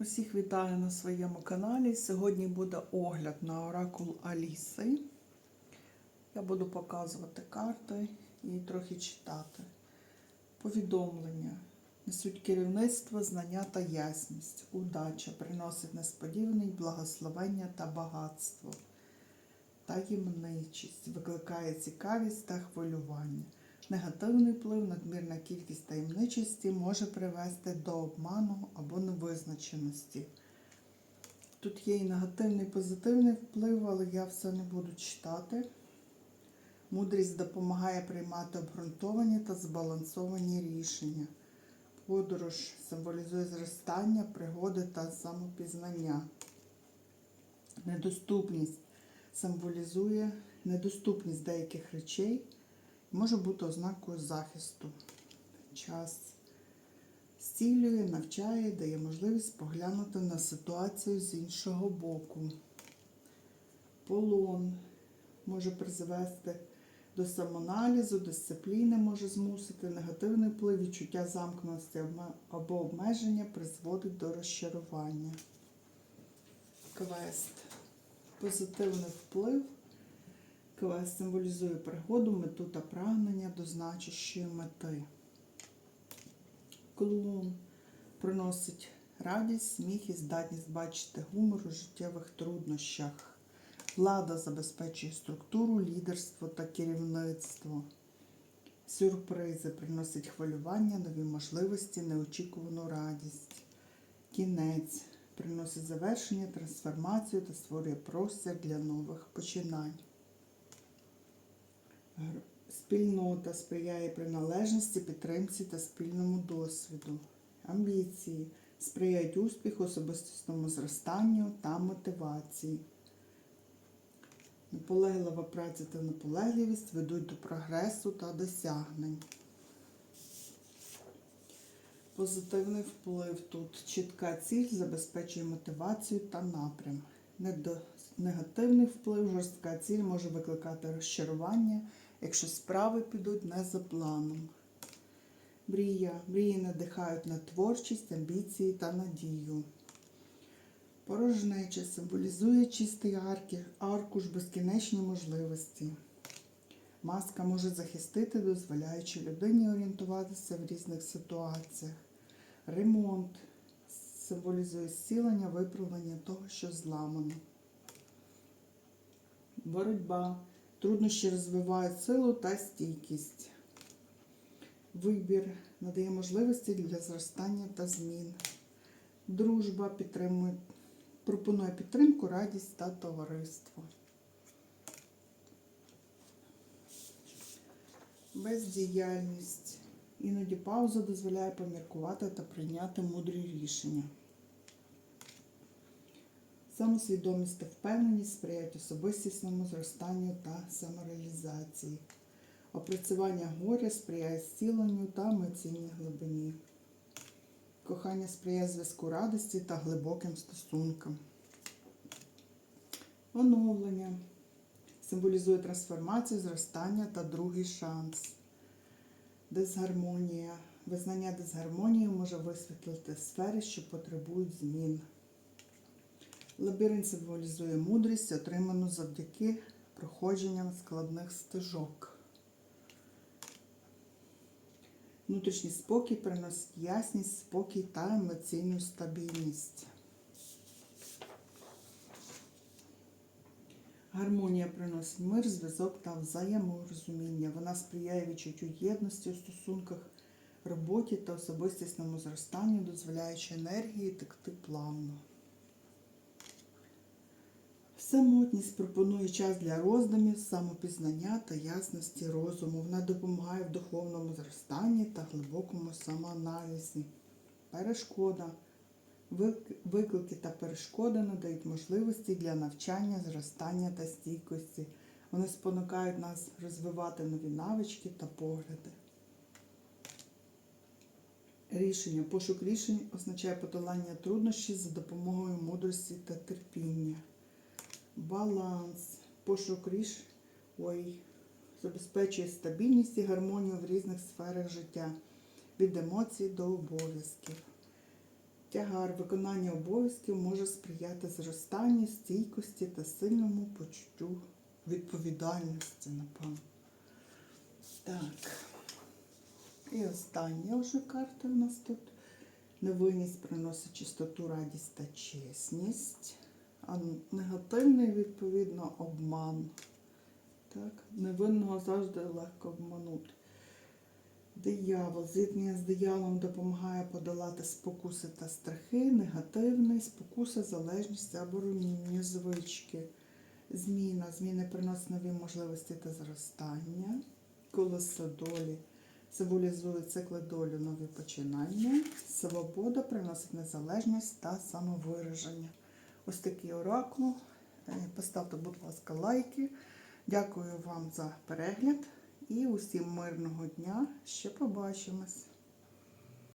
Усіх вітаю на своєму каналі. Сьогодні буде огляд на оракул Аліси. Я буду показувати карти і трохи читати. Повідомлення. Несуть керівництво, знання та ясність. Удача приносить несподіваний благословення та багатство. Таємничість викликає цікавість та хвилювання. Негативний вплив, надмірна кількість таємничості може привести до обману або невизначеності. Тут є і негативний, і позитивний вплив, але я все не буду читати. Мудрість допомагає приймати обґрунтовані та збалансовані рішення. Подорож символізує зростання, пригоди та самопізнання. Недоступність символізує недоступність деяких речей може бути ознакою захисту. Час зцілює, навчає, дає можливість поглянути на ситуацію з іншого боку. Полон може призвести до самоаналізу, дисципліни може змусити, негативний вплив, відчуття замкненості або обмеження призводить до розчарування. Квест. Позитивний вплив. Символізує пригоду, мету та прагнення до значущої мети. Клоун приносить радість, сміх і здатність бачити гумор у життєвих труднощах. Влада забезпечує структуру, лідерство та керівництво. Сюрпризи приносять хвилювання, нові можливості, неочікувану радість. Кінець приносить завершення, трансформацію та створює простір для нових починань. Спільнота сприяє приналежності, підтримці та спільному досвіду. Амбіції сприяють успіху, особистісному зростанню та мотивації. Наполеглива праця та наполегливість ведуть до прогресу та досягнень. Позитивний вплив тут. Чітка ціль забезпечує мотивацію та напрям. Негативний вплив, жорстка ціль може викликати розчарування, якщо справи підуть не за планом. Мрія. Мрії надихають на творчість, амбіції та надію. Порожнеча символізує чистий арки, аркуш безкінечні можливості. Маска може захистити, дозволяючи людині орієнтуватися в різних ситуаціях. Ремонт символізує зцілення, виправлення того, що зламано. Боротьба. Труднощі розвивають силу та стійкість. Вибір надає можливості для зростання та змін. Дружба підтримує, пропонує підтримку, радість та товариство. Бездіяльність. Іноді пауза дозволяє поміркувати та прийняти мудрі рішення. Самосвідомість та впевненість сприяють особистісному зростанню та самореалізації. Опрацювання горя сприяє зціленню та емоційній глибині. Кохання сприяє зв'язку радості та глибоким стосункам. Оновлення символізує трансформацію, зростання та другий шанс. Дисгармонія. Визнання дисгармонії може висвітлити сфери, що потребують змін. Лабіринт символізує мудрість, отриману завдяки проходженням складних стежок. Внутрішній спокій приносить ясність, спокій та емоційну стабільність. Гармонія приносить мир, зв'язок та взаєморозуміння. Вона сприяє відчуттю єдності у стосунках, роботі та особистісному зростанню, дозволяючи енергії текти плавно. Самотність пропонує час для роздумів, самопізнання та ясності розуму. Вона допомагає в духовному зростанні та глибокому самоаналізі. Перешкода. Виклики та перешкоди надають можливості для навчання, зростання та стійкості. Вони спонукають нас розвивати нові навички та погляди. Рішення. Пошук рішень означає подолання труднощів за допомогою мудрості та терпіння. Баланс. Пошук ріш ой, забезпечує стабільність і гармонію в різних сферах життя від емоцій до обов'язків. Тягар виконання обов'язків може сприяти зростанню стійкості та сильному почуттю відповідальності, напевно. Так. І остання вже карта в нас тут. Невинність приносить чистоту, радість та чесність. А негативний, відповідно, обман. Так, невинного завжди легко обманути. Диявол. Зіткнення з дияволом допомагає подолати спокуси та страхи, негативний, спокуса, залежність або руйнівні звички. Зміна. Зміни приносять нові можливості та зростання. Колесо долі символізує цикли долі нові починання. Свобода приносить незалежність та самовираження. Ось такий оракул. Е, Поставте, будь ласка, лайки. Дякую вам за перегляд і усім мирного дня. Ще побачимось.